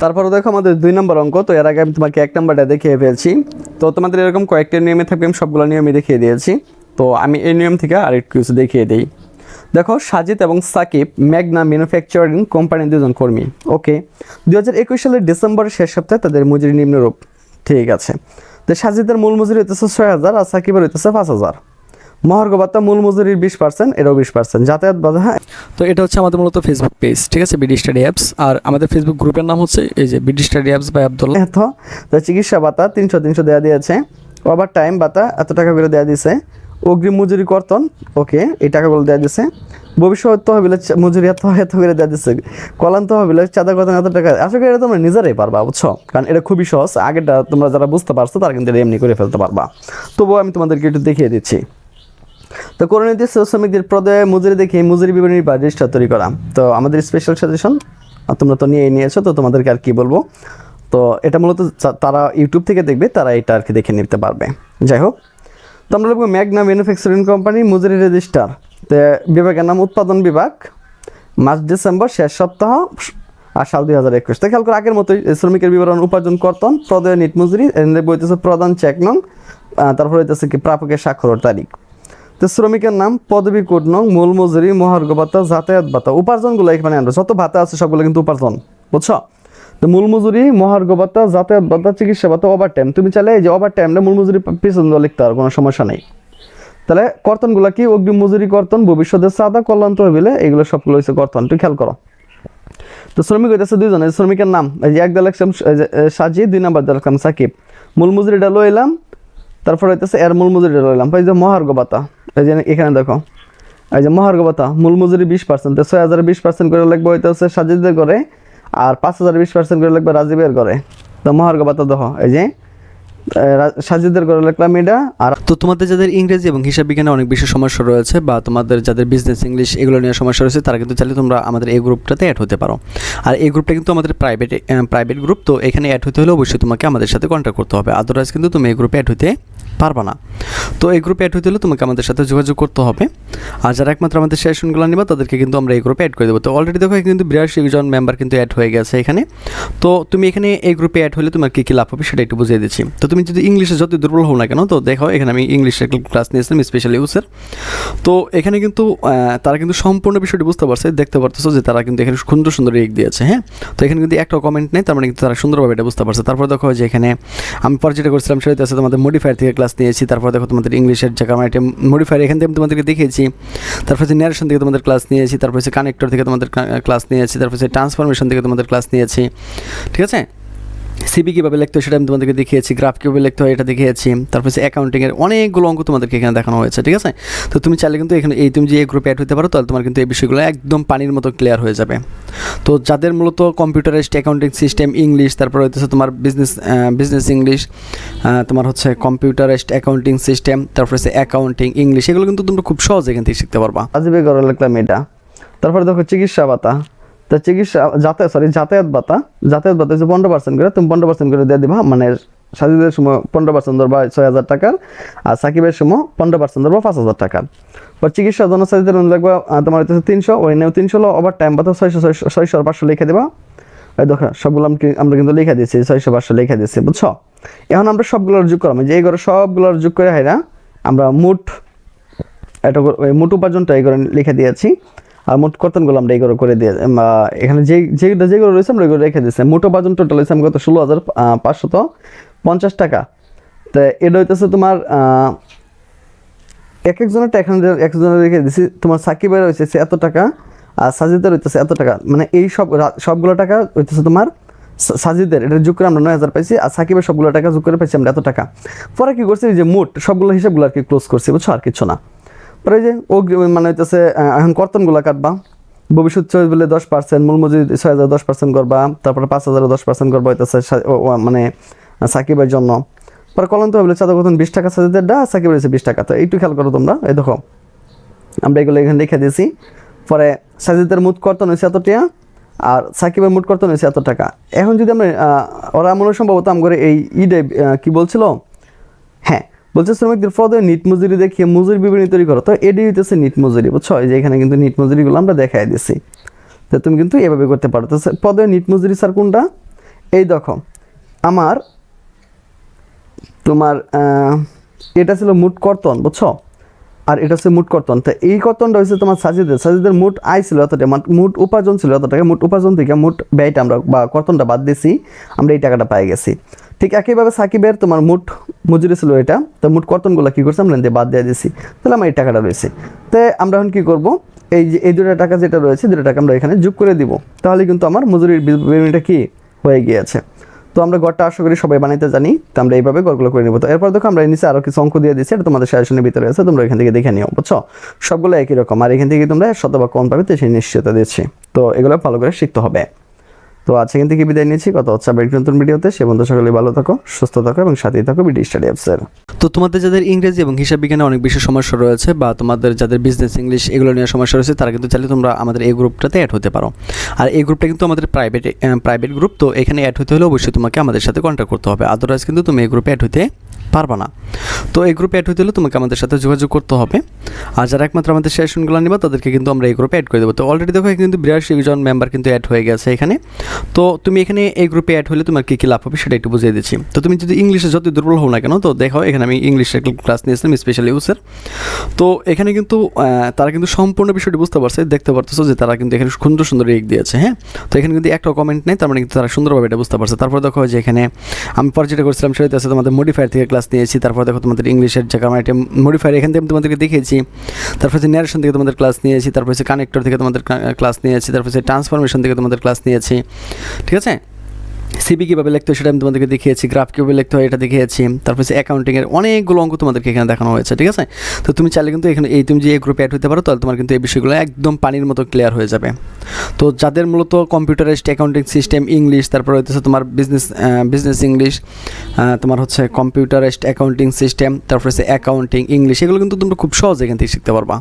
তারপরে দেখো আমাদের দুই নম্বর অঙ্ক, তো এর আগে আমি তোমাকে এক নম্বরটা দেখিয়ে ফেলছি। তো তোমাদের এরকম কয়েকটা নিয়মে থাকবে, আমি সবগুলো নিয়মই দেখিয়ে দিয়েছি। তো আমি এই নিয়ম থেকে আরেকটু কিছু দেখিয়ে দিই। দেখো, সাজিদ এবং সাকিব ম্যাগনা ম্যানুফ্যাকচারিং কোম্পানির দুজন কর্মী। ওকে দু হাজার একুশ সালের ডিসেম্বরের শেষ সপ্তাহে তাদের মজুরি নিম্নরূপ। ঠিক আছে। তো সাজিদের মূল মজুরি হইতেছে ছয় হাজার আর সাকিবের হইতেছে পাঁচ হাজার। মহার্ঘ ভাতা মূল মজুরির বিশ পার্সেন্ট এটাও বিশ পার্সেন্ট যাতায়াত বাধা হ্যাঁ। তো এটা হচ্ছে আমাদের মূলত ফেসবুক পেজ ঠিক আছে? বিডি স্টাডি অ্যাপস আর আমাদের ফেসবুক গ্রুপের নাম হচ্ছে এই যে BD study apps by Abdullah তো চিকিৎসা ভাতা তিনশো তিনশো দেওয়া দিয়েছে। ওভার টাইম ভাতা এত টাকা করে দেওয়া দিয়েছে। অগ্রিম মজুরি কর্তন ওকে এই টাকাগুলো দেওয়া দিয়েছে। ভবিষ্যৎ তহবিলে মজুরি এত এত করে দেওয়া দিচ্ছে কলান তহবিলে চাঁদা কর্তন এত টাকা? আশা করি এটা তোমরা নিজেরাই পারবা বুঝছ? কারণ এটা খুবই সহজ। আগেরটা তোমরা যারা বুঝতে পারছ তারা কিন্তু এমনি করে ফেলতে পারবা। তবুও আমি তোমাদেরকে একটু দেখিয়ে দিচ্ছি। তো করণীয় শ্রমিকদের প্রদয়ে মজুরি দেখে মজুরি বিবরণী বা রেজিস্টার তৈরি করা। তো আমাদের স্পেশাল সাজেশন তোমরা তো নিয়ে নিয়েছো, তো তোমাদেরকে আর কি বলব? তো এটা মূলত তারা ইউটিউব থেকে দেখবে, তারা এটা আর কি দেখে নিতে পারবে। যাই হোক, তো আমরা লিখব ম্যাগনা ম্যানুফ্যাকচারিং কোম্পানি মজুরি রেজিস্টার। তো বিভাগের নাম উৎপাদন বিভাগ। মার্চ, ডিসেম্বর, শেষ সপ্তাহ, আর সাল দুই হাজার একুশ। তো খেয়াল করে, আগের মতোই শ্রমিকের বিবরণ উপার্জন কর্তন, প্রদয় নিট মজুরি বইতেছে প্রধান চেক নং তারপর হইতেছে কি প্রাপকের স্বাক্ষর তারিখ। তো শ্রমিকের নাম, পদবী কোড নং, মূল মজুরি, মহার্ঘ ভাতা, যাতায়াত ভাতা, উপার্জনগুলো এখানে আনবে যত ভাতা আছে সবগুলো কিন্তু উপার্জন, বুঝছ? তো মূল মজুরি, মহার্ঘ ভাতা, যাতায়াত ভাতা, চিকিৎসা ভাতা ওভার টাইম তুমি চাইলে এই যে ওভার টাইমটা মূল মজুরি পিছন লিখতে পারো, কোনো সমস্যা নেই। তাহলে কর্তনগুলো কি? অগ্রিম মজুরি কর্তন, ভবিষ্যতে সাদা কল্যাণ তহবিলে, এগুলো সবগুলো হচ্ছে কর্তন তুই খেয়াল করো। তো শ্রমিক হইতেছে দুইজন, এই শ্রমিকের নাম, এই যে এক দল একসাম সাজি দুই নাম্বার দল একসাম সাকিব। মূল মজুরিটা লইলাম, তারপর হইতেছে এর মূল মজুরিটা লইলাম, এই যে মহার্ঘ ভাতা। এই যে এখানে দেখো, এই যে মহার্ঘ ভাতা, মূল মজুরি বিশ পার্সেন্ট তো ছয় হাজার বিশ পার্সেন্ট করে লাগবে হইতেছে সাজিদের করে আর পাঁচ হাজার বিশ পার্সেন্ট করে লাগবে রাজীবের করে তো মহার্ঘ ভাতা দেখো, এই যে সাজিদের করে লিখলাম এটা, আর তো তোমাদের যাদের ইংরেজি এবং হিসাব বিজ্ঞানে অনেক বেশি সমস্যা রয়েছে, বা তোমাদের যাদের বিজনেস ইংলিশ এগুলো নিয়ে সমস্যা রয়েছে, তারা কিন্তু চাইলে তোমরা আমাদের এই গ্রুপটাতে অ্যাড হতে পারো। আর এই গ্রুপটা কিন্তু আমাদের প্রাইভেট প্রাইভেট গ্রুপ তো এখানে অ্যাড হতে হলে অবশ্যই তোমাকে আমাদের সাথে কন্ট্যাক্ট করতে হবে। আদারওয়াইজ কিন্তু তুমি এই গ্রুপে অ্যাড হতে পারবা না। তো এই গ্রুপে অ্যাড হতে হলে তোমাকে আমাদের সাথে যোগাযোগ করতে হবে। আর যারা একমাত্র আমাদের সেশনগুলো নিবা, তাদেরকে কিন্তু আমরা এই গ্রুপে অ্যাড করে দেবো। তো অলরেডি দেখো কিন্তু বিরাশি জন মেম্বার কিন্তু অ্যাড হয়ে গেছে এখানে। তো তুমি এখানে এই গ্রুপে অ্যাড হলে তোমার কী কী লাভ হবে সেটা একটু বুঝিয়ে দিচ্ছি। তো তুমি যদি ইংলিশে যত দুর্বল হও না কেন, তো দেখো, এখানে আমি ইংলিশের ক্লাস নিয়েছিলাম স্পেশালি ইউসের তো এখানে কিন্তু তারা কিন্তু সম্পূর্ণ বিষয়টি বুঝতে পারছে, দেখতে পারতেছো যে তারা কিন্তু এখানে সুন্দর সুন্দর রিক দিয়েছে হ্যাঁ? তো এখানে কিন্তু একটা কমেন্ট নেই, তার মানে কিন্তু তারা সুন্দরভাবে এটা বুঝতে পারছে। তারপর দেখো যে এখানে আমি পরে যেটা করছিলাম সেটা হচ্ছে তোমাদের মডিফায়ার থেকে ক্লাস নিয়েছি, তারপর দেখো তোমাদের ইংলিশের যে গ্রামার একটা মডিফায়ার এখান থেকে আমি তোমাদেরকে দেখিয়েছি। তারপর হচ্ছে ন্যারেশন থেকে তোমাদের ক্লাস নিয়েছি, তারপর হচ্ছে কানেক্টর থেকে তোমাদের ক্লাস নিয়েছি, তারপর হচ্ছে ট্রান্সফরমেশন থেকে তোমাদের ক্লাস নিয়েছি, ঠিক আছে? সিবি কীভাবে লিখতে হয় সেটা আমি তোমাদেরকে দেখিয়েছি গ্রাফ কীভাবে লিখতে হয় এটা দেখিয়েছি, তারপর অ্যাকাউন্টিংয়ের অনেকগুলো অঙ্ক তোমাদেরকে এখানে দেখানো হয়েছে, ঠিক আছে? তো তুমি চাইলে কিন্তু এখানে এই তুমি যে এই গ্রুপে অ্যাড হতে পারো, তাহলে তোমার কিন্তু এই বিষয়গুলো একদম পানির মতো ক্লিয়ার হয়ে যাবে। তো যাদের মূলত কম্পিউটারাইজড অ্যাকাউন্টিং সিস্টেম ইংলিশ তারপর হচ্ছে তোমার বিজনেস বিজনেস ইংলিশ তোমার হচ্ছে কম্পিউটারাইজড অ্যাকাউন্টিং সিস্টেম তারপরে হচ্ছে অ্যাকাউন্টিং ইংলিশ এগুলো কিন্তু তোমরা খুব সহজ এখান থেকে শিখতে পারবা। রাজীবের করে লিখলাম এটা। তারপরে দেখো চিকিৎসা ভাতা। তা চিকিৎসা, যাতায়াত সরি যাতায়াত ভাতা যাতায়াত ভাতা হচ্ছে পনেরো পার্সেন্ট করে, তুমি পনেরো পার্সেন্ট করে দিয়ে দিবা মানে সাজিদের সময় পনেরো পার্সেন্ট ধরবা ছয় হাজার টাকার, আর সাকিবের সময় পনেরো পার্সেন্ট ধরবা পাঁচ হাজার টাকার। পর চিকিৎসা জন্য সাজিদের লাগবে তোমার হচ্ছে তিনশো, ওই নেও তিনশো হলো ওভার টাইম ভাতা ছয়শো ছয়শো ছয়শো আর পাঁচশো লিখে দিবা। ওই দেখো, সবগুলো আমরা কিন্তু লিখে দিয়েছি ছয়শো, পাঁচশো লিখে দিয়েছি বুঝছ? এখন আমরা সবগুলোর যোগ করলাম যে এই ঘরে সবগুলোর যোগ করে হয় না, আমরা মোট, এটা মোট উপার্জনটা এই করে লিখে দিয়েছি। আর মোট কর্তনগুলো আমরা এই করে দিয়ে এখানে যে যেগুলো যেগুলো রয়েছে আমরা এগুলো রেখে দিয়েছি। মোট উপার্জন টোটাল হয়েছে আমি কত ষোলো হাজার পাঁচশত পঞ্চাশ টাকা। তো এটা হইতেছে তোমার এক একজনের এখানে একজনের রেখে দিয়েছি তোমার সাকিবের হয়েছে এত টাকা, আর সাজিদের হইতেছে এত টাকা। মানে এই সব সবগুলো টাকা হইতেছে তোমার সাজিদের। এটা যোগ করে আমরা নয় হাজার পাইছি, আর সাকিবের সবগুলো টাকা যোগ করে পাইছি আমরা এত টাকা। পরে কি করছি? যে মোট সবগুলো হিসাবগুলো আর কি ক্লোজ করছি, বুঝছ? আর কিছু না। পরে যে ও মানে হইতেছে এখন কর্তনগুলো কাটবা। ভবিষ্যৎ চয়েস বলে দশ পার্সেন্ট মূল মজুরি ছয় হাজার দশ পার্সেন্ট করবা, তারপরে পাঁচ হাজার দশ পার্সেন্ট করবা হইতেছে মানে সাকিবের জন্য। পরে কলন্ত বলে চাঁদা কতন বিশ টাকা সাজিদের ডা সাকিবের হচ্ছে বিশ টাকা। তো একটু খেয়াল করো তোমরা, এই দেখো। আমরা এগুলো এখানে লিখে দিয়েছি। পরে সাজিদের মুট কর্তন হয়েছে এত টাকা আর সাকিবের মুট কর্তন হয়েছে এত টাকা এখন যদি আমরা ওরা মনে সম্ভবত আমগরে এই ইডে কি বলছিল? হ্যাঁ বলছে, শ্রমিকদের পদে নিট মজুরি দেখিয়ে মজুরি বিবরণী তৈরি করো। তো এডি হইতেছে নিট মজুরি, বুঝছ? যে এখানে কিন্তু নিট মজুরিগুলো আমরা দেখাই দিছি। তো তুমি কিন্তু এভাবে করতে পারো। তো পদে নিট মজুরি স্যার কোনটা? এই দেখো, আমার, তোমার এটা ছিল মুট কর্তন, বুঝছ? আর এটা হচ্ছে মুট কর্তন। তো এই কর্তনটা হচ্ছে তোমার সাজিদের। সাজিদের মুট আয় ছিল অতটা মানে মুট উপার্জন ছিল টাকা। মুট উপার্জন থেকে মুট ব্যয়টা আমরা বা কর্তনটা বাদ দিয়েছি। আমরা এই টাকাটা পাই গেছি। ঠিক একইভাবে সাকিবের তোমার মুট মজুরি ছিল এটা। তো মুট কর্তনগুলো কী করছে? আমরা বাদ দিয়ে দিয়েছি। তাহলে আমার এই টাকাটা রয়েছে। তো আমরা এখন কী করব? এই যে, এই দুটো টাকা যেটা রয়েছে দুটো টাকা আমরা এখানে যোগ করে দিব। তাহলে কিন্তু আমার মজুরির বিবরণীটা কী? হয়ে গিয়েছে। তো আমরা গড়টা আশা করি সবাই বানাইতে জানি। তো আমরা এইভাবে গড়গুলো করে নেব। তো এরপর দেখো আমরা নিচে আরও কিছু অঙ্ক দিয়ে দিচ্ছি এটা তোমাদের সাজেশনের ভিতরে আছে। তোমরা এখান থেকে দেখে নিও, বুঝছ? সবগুলো একই রকম। আর এখান থেকে তোমরা শতভাগ কম পাবে, তো সেই নিশ্চয়তা দিচ্ছি তো এগুলো ভালো করে শিখতে হবে। তো আজকে কিন্তু কি বিদায় নিয়েছি। কত হচ্ছে আবার নতুন ভিডিওতে। সে বন্ধু সকলে ভালো থাকো, সুস্থ থাকো এবং সাথেই থাকো বিডি স্টাডি অ্যাপসের তো তোমাদের যাদের ইংরেজি এবং হিসাব বিজ্ঞানে অনেক বেশি সমস্যা রয়েছে বা তোমাদের যাদের বিজনেস ইংলিশ এগুলো নিয়ে সমস্যা রয়েছে, তারা কিন্তু চাইলে তোমরা আমাদের এই গ্রুপটাতে অ্যাড হতে পারো। আর এই গ্রুপটা কিন্তু আমাদের প্রাইভেট প্রাইভেট গ্রুপ তো এখানে অ্যাড হতে হলে অবশ্যই তোমাকে আমাদের সাথে কন্ট্যাক্ট করতে হবে। আদারওয়াইজ কিন্তু তুমি এই গ্রুপে অ্যাড হতে পারবা না। তো এই গ্রুপে অ্যাড হতে হলে তোমাকে আমাদের সাথে যোগাযোগ করতে হবে। আর যারা একমাত্র আমাদের সেশনগুলো নিবা, তাদেরকে কিন্তু আমরা এই গ্রুপে অ্যাড করে দেবো। তো অলরেডি দেখো কিন্তু বিরাশি জন মেম্বার কিন্তু অ্যাড হয়ে গেছে এখানে। তো তুমি এখানে এই গ্রুপে অ্যাড হলে তোমার কী কী লাভ হবে সেটা একটু বুঝিয়ে দিচ্ছি। তো তুমি যদি ইংলিশে যত দুর্বল হও না কেন, তো দেখো, এখানে আমি ইংলিশের ক্লাস নিয়েছিলাম স্পেশাল ইউজের তো এখানে কিন্তু তারা কিন্তু সম্পূর্ণ বিষয়টি বুঝতে পারছে, দেখতে পারতেছো যে তারা কিন্তু এখানে সুন্দর সুন্দর রেক দিয়েছে হ্যাঁ? তো এখানে কিন্তু একটা কমেন্ট নেই, তার মানে কিন্তু তারা সুন্দরভাবে এটা বুঝতে পারছে। তারপর দেখো যে এখানে আমি পরে যেটা করছিলাম সেটা হচ্ছে তোমাদের মডিফায়ার থেকে ক্লাস নিয়েছি, তারপর দেখো তোমাদের ইংলিশের যে কারণ একটা মডিফায়ার এখান থেকে আমি তোমাদেরকে দেখিয়েছি। তারপর হচ্ছে ন্যারেশন থেকে তোমাদের ক্লাস নিয়েছি, তারপর হচ্ছে কানেক্টর থেকে তোমাদের ক্লাস নিয়েছি, তারপর হচ্ছে ট্রান্সফরমেশন থেকে তোমাদের ক্লাস নিয়েছি, ঠিক আছে? সিবি কীভাবে লিখতে হয় সেটা আমি তোমাদেরকে দেখিয়েছি গ্রাফ কীভাবে লিখতে হয় এটা দেখিয়েছি, তারপর হচ্ছে অ্যাকাউন্টিংয়ের অনেকগুলো অঙ্ক তোমাদেরকে এখানে দেখানো হয়েছে, ঠিক আছে? তো তুমি চাইলে কিন্তু এখানে এই তুমি যে এই গ্রুপে অ্যাড হতে পারো, তাহলে তোমার কিন্তু এই বিষয়গুলো একদম পানির মতো ক্লিয়ার হয়ে যাবে। তো যাদের মূলত কম্পিউটারাইজড অ্যাকাউন্টিং সিস্টেম ইংলিশ তারপর হচ্ছে তোমার বিজনেস বিজনেস ইংলিশ তোমার হচ্ছে কম্পিউটারাইজড অ্যাকাউন্টিং সিস্টেম তারপর হচ্ছে অ্যাকাউন্টিং ইংলিশ এগুলো কিন্তু তোমরা খুব সহজ এখান থেকে শিখতে পারবা।